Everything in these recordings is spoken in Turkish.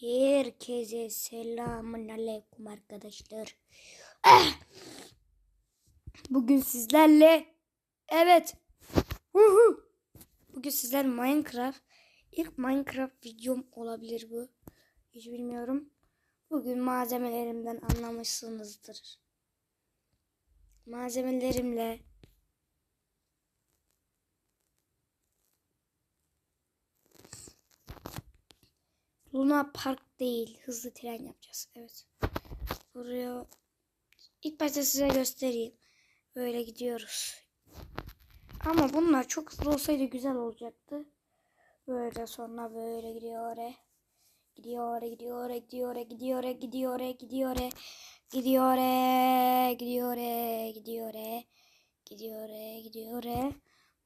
Herkese selamun aleyküm arkadaşlar. Ah! Bugün sizlerle evet. Huhu. Bugün sizler Minecraft ilk Minecraft videom olabilir bu. Hiç bilmiyorum. Bugün malzemelerimden anlamışsınızdır. Malzemelerimle Luna Park değil. Hızlı tren yapacağız. Evet. Buraya ilk başta size göstereyim. Böyle gidiyoruz. Ama bunlar çok hızlı olsaydı güzel olacaktı. Böyle sonra böyle gidiyor oraya. Gidiyor oraya, gidiyor oraya, gidiyor oraya, gidiyor oraya, gidiyor oraya, gidiyor oraya. Gidiyor oraya, gidiyor oraya, gidiyor oraya. Gidiyor oraya, gidiyor oraya.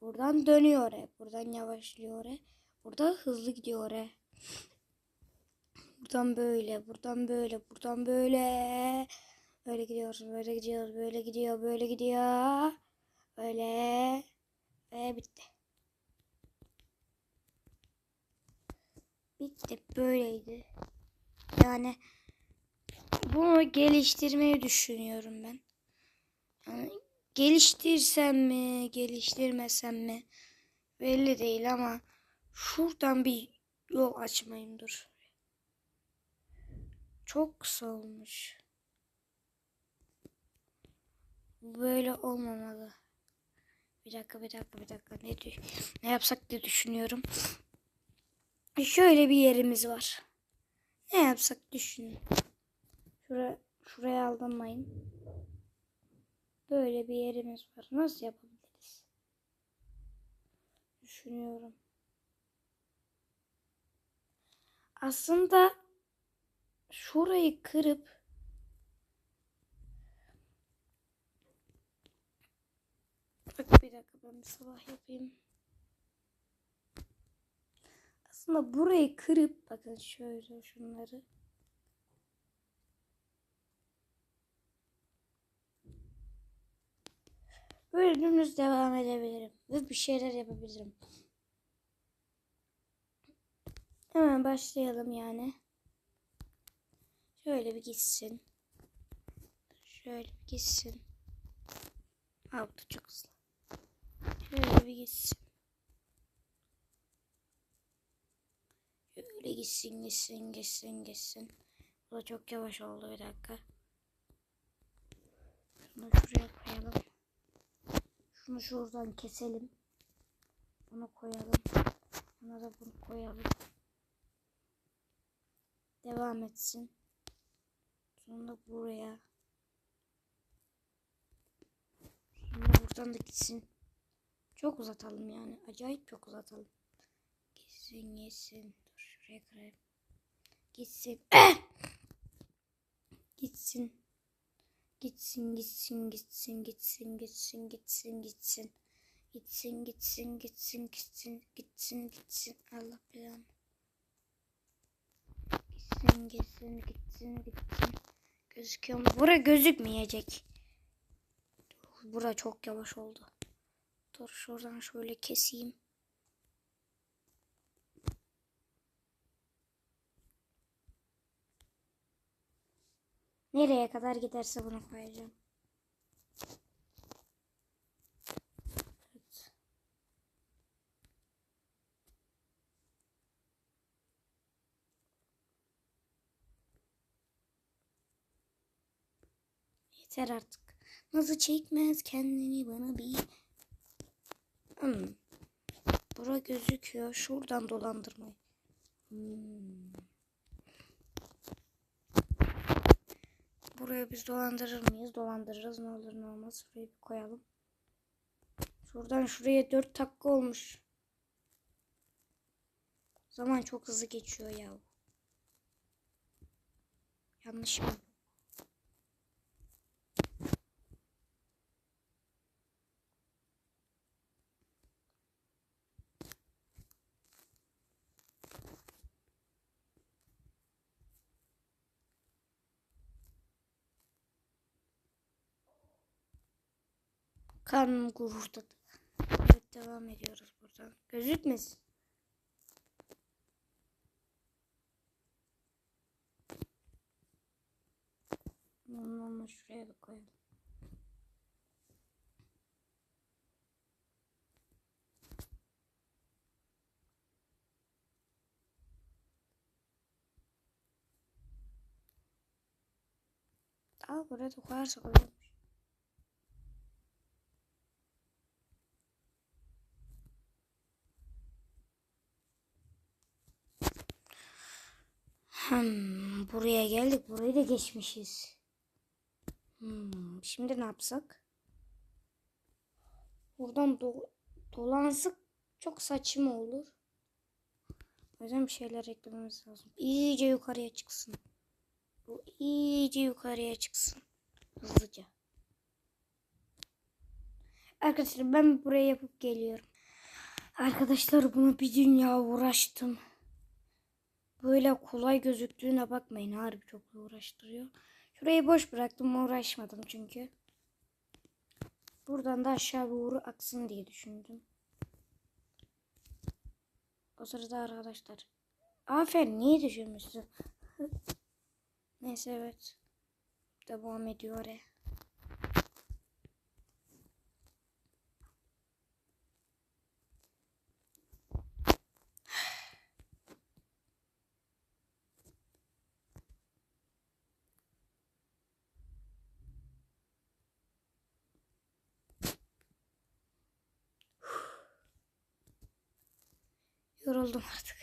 Buradan dönüyor oraya. Buradan yavaşlıyor oraya. Burada hızlı gidiyor oraya. Buradan böyle, buradan böyle, buradan böyle. Böyle gidiyoruz, böyle gidiyoruz, böyle gidiyor, böyle gidiyor. Böyle. Ve bitti. Bitti, böyleydi. Yani bunu geliştirmeyi düşünüyorum ben. Yani geliştirsem mi, geliştirmesem mi belli değil ama şuradan bir yol açmayayım dur. Çok kısa olmuş. Böyle olmamalı. Bir dakika, bir dakika, bir dakika. Ne, ne yapsak diye düşünüyorum. Şöyle bir yerimiz var. Ne yapsak düşünün. Şura, şuraya aldanmayın. Böyle bir yerimiz var. Nasıl yapabiliriz? Düşünüyorum. Aslında şurayı kırıp Bak bir dakika ben bir sabah yapayım. Aslında burayı kırıp bakın şöyle şunları. Böyle dümdüz devam edebilirim. Ve bir şeyler yapabilirim. Hemen başlayalım yani. Şöyle bir gitsin. Şöyle bir gitsin. Ha bu çok hızlı. Şöyle bir gitsin. Şöyle gitsin gitsin gitsin gitsin. Bu da çok yavaş oldu bir dakika. Şunu şuraya koyalım. Şunu şuradan keselim. Bunu koyalım. Buna da bunu koyalım. Devam etsin. Sonra buraya. Sonra buradan da gitsin. Çok uzatalım yani. Acayip çok uzatalım. Gitsin gitsin. Dur şuraya kırayım. Gitsin. gitsin. Gitsin gitsin gitsin gitsin gitsin gitsin gitsin. Gitsin gitsin gitsin gitsin gitsin gitsin. Allah belanı. Gitsin gitsin gitsin gitsin. Gözüküyor mu? Bura gözükmeyecek. Bura çok yavaş oldu. Dur şuradan şöyle keseyim. Nereye kadar giderse bunu koyacağım. Evet. Yeter artık. Nasıl çekmez kendini bana bir. Hmm. Bura gözüküyor. Şuradan dolandırmayı. Hmm. Buraya biz dolandırır mıyız? Dolandırırız. Ne olur ne olmaz. Şurayı bir koyalım. Şuradan şuraya 4 dakika olmuş. Zaman çok hızlı geçiyor ya. Yanlış mı? Karnım guruldadı. Evet devam ediyoruz buradan. Gözükmesin. Bunu şuraya da koyalım. Al buraya da koyarsak olur. Hmm, buraya geldik. Burayı da geçmişiz. Hmm, şimdi ne yapsak? Buradan do dolansak çok saçma olur. O yüzden bir şeyler eklememiz lazım. İyice yukarıya çıksın. Bu iyice yukarıya çıksın. Hızlıca. Arkadaşlar ben buraya yapıp geliyorum. Arkadaşlar buna bir dünya uğraştım. Böyle kolay gözüktüğüne bakmayın. Harbi çok uğraştırıyor. Şurayı boş bıraktım. Uğraşmadım çünkü. Buradan da aşağı doğru aksın diye düşündüm. O sırada arkadaşlar. Aferin niye düşünmüşsün? Neyse evet. Devam ediyor. E. Yoruldum artık.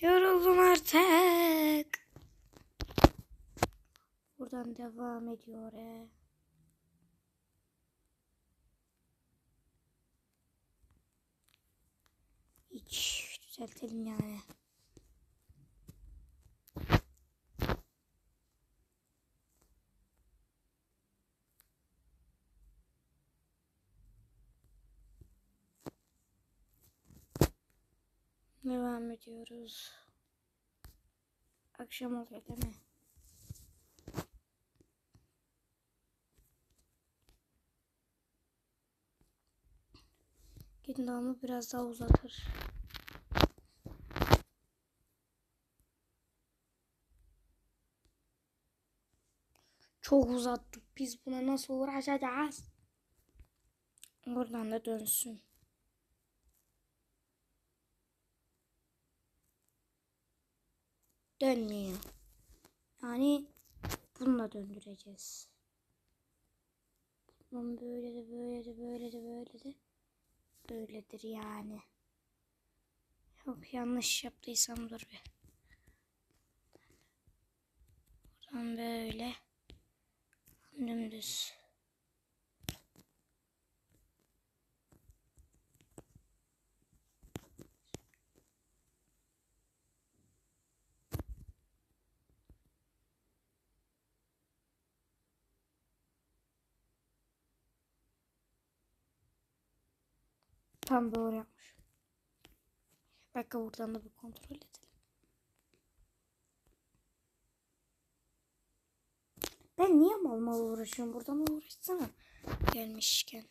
Yoruldum artık. Buradan devam ediyor. E. Hiç düzeltelim yani. Devam ediyoruz. Akşam oluyor değil mi? Gündamı biraz daha uzatır. Çok uzattık. Biz buna nasıl uğraşacağız? Buradan da dönsün. Dönmüyor. Yani bununla döndüreceğiz. Bunun böyle de böyle de böyle de böyle de böyledir yani. Yok yanlış yaptıysam dur bir. Buradan böyle dümdüz. Tam doğru yapmış. Dakika buradan da bir kontrol edelim. Ben niye mal mal uğraşıyorum? Buradan uğraşsana. Gelmişken.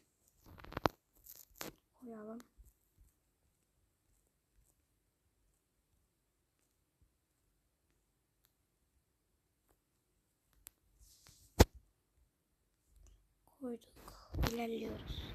Koyalım. Koyduk. İlerliyoruz.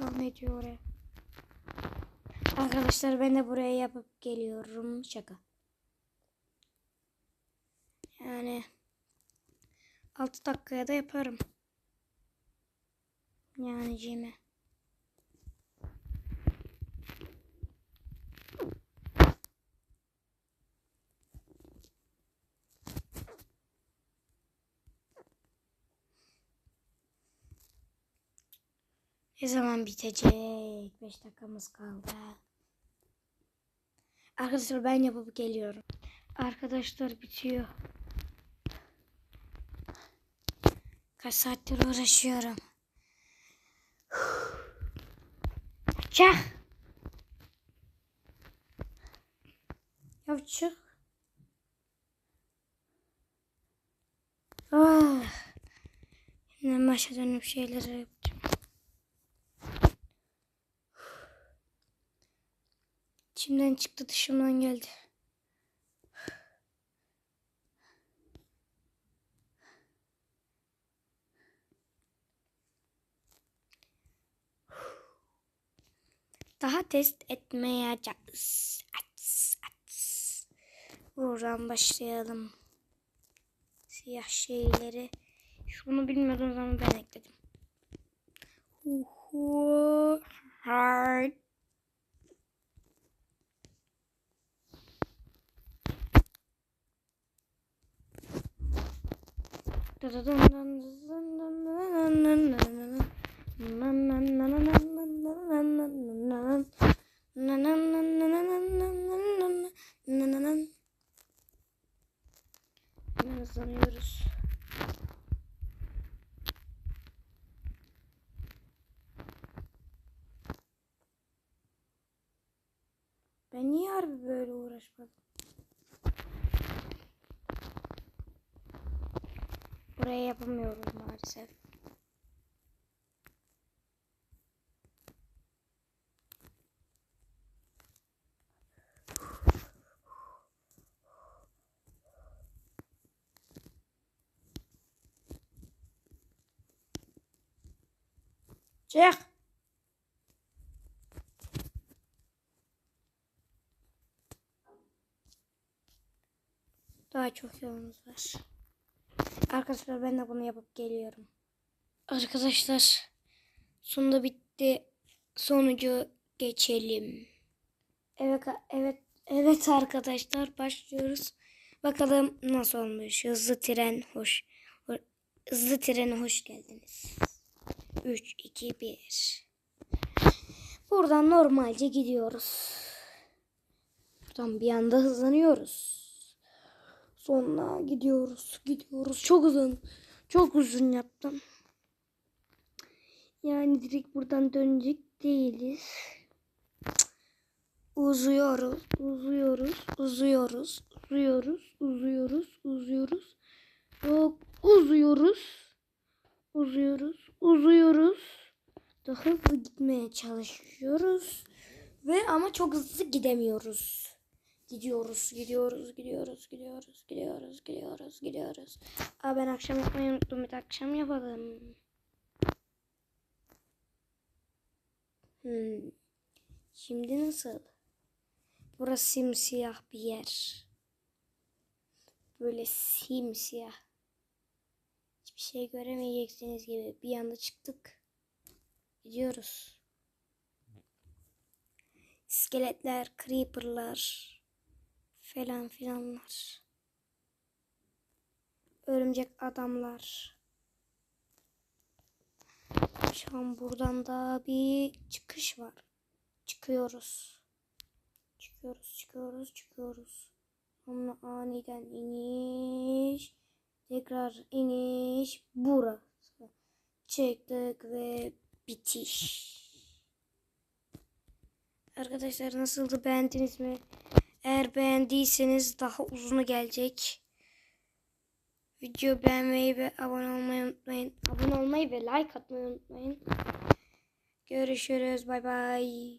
Devam ediyor oraya. Arkadaşlar ben de buraya yapıp geliyorum. Şaka. Yani 6 dakikaya da yaparım. Yani cime. Ne zaman bitecek? 45 dakikamız kaldı. Arkadaşlar ben yapıp geliyorum. Arkadaşlar bitiyor. Kaç saattir uğraşıyorum. Çak. Ya çık. Ah. Şimdi başa dönüp şeyleri İçimden çıktı dışımdan geldi. Daha test etmeyeceğiz. Ats, ats. Buradan başlayalım. Siyah şeyleri. Şunu bilmiyordum ama ben ekledim. Hard. Hızlanıyoruz. Ben niye harbi böyle uğraşmadım? Buraya yapamıyoruz maalesef. Çık. Daha çok yolumuz var. Arkadaşlar ben de bunu yapıp geliyorum. Arkadaşlar sonunda bitti. Sonucu geçelim. Evet evet evet arkadaşlar başlıyoruz. Bakalım nasıl olmuş. Hızlı tren hoş. ho- Hızlı trene hoş geldiniz. 3 2 1. Buradan normalce gidiyoruz. Buradan bir anda hızlanıyoruz. Sonra gidiyoruz, gidiyoruz. Çok uzun, çok uzun yaptım. Yani direkt buradan dönecek değiliz. Uzuyoruz, uzuyoruz, uzuyoruz, uzuyoruz, uzuyoruz, uzuyoruz. Çok uzuyoruz, uzuyoruz, uzuyoruz. Daha hızlı gitmeye çalışıyoruz. Ve ama çok hızlı gidemiyoruz. Gidiyoruz, gidiyoruz, gidiyoruz, gidiyoruz, gidiyoruz, gidiyoruz, gidiyoruz. Aa ben akşam yapmayı unuttum. Bir akşam yapalım. Hmm. Şimdi nasıl? Burası simsiyah bir yer. Böyle simsiyah. Hiçbir şey göremeyeceksiniz gibi. Bir anda çıktık. Gidiyoruz. İskeletler, creeperlar falan filanlar. Örümcek adamlar. Şu an buradan da bir çıkış var. Çıkıyoruz. Çıkıyoruz, çıkıyoruz, çıkıyoruz. Sonra aniden iniş. Tekrar iniş. Burası. Çıktık ve bitiş. Arkadaşlar nasıldı beğendiniz mi? Eğer beğendiyseniz daha uzunu gelecek. Video beğenmeyi ve abone olmayı unutmayın. Abone olmayı ve like atmayı unutmayın. Görüşürüz. Bay bay.